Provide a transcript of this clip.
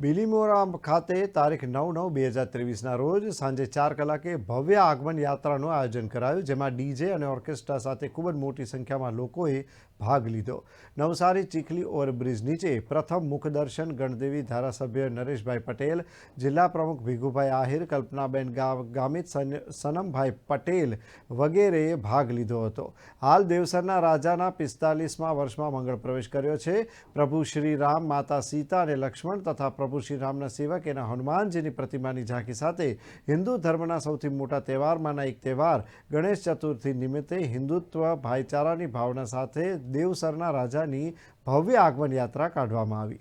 બિલીમોરા ખાતે તારીખ નવ નવ બે હજાર ત્રેવીસના રોજ સાંજે ચાર કલાકે ભવ્ય આગમન યાત્રાનું આયોજન કરાયું, જેમાં ડીજે અને ઓર્કેસ્ટ્રા સાથે ખૂબ જ મોટી સંખ્યામાં લોકોએ ભાગ લીધો. નવસારી ચીખલી ઓવરબ્રિજ નીચે પ્રથમ મુખદર્શન ગણદેવી ધારાસભ્ય નરેશભાઈ પટેલ, જિલ્લા પ્રમુખ ભીખુભાઈ આહિર, કલ્પનાબેન ગામિત સન- સનમભાઈ પટેલ વગેરેએ ભાગ લીધો હતો. હાલ દેવસરના રાજાના પિસ્તાલીસમાં વર્ષમાં મંગળ પ્રવેશ કર્યો છે. પ્રભુ શ્રી રામ, માતા સીતા અને લક્ષ્મણ તથા પ્રભુ શ્રી રામના સેવક એના હનુમાનજીની પ્રતિમાની ઝાંખી સાથે હિન્દુ ધર્મના સૌથી મોટા તહેવારમાંના એક તહેવાર ગણેશ ચતુર્થી નિમિત્તે હિન્દુત્વ ભાઈચારાની ભાવના સાથે દેવસરના રાજાની ભવ્ય આગમન યાત્રા કાઢવામાં આવી.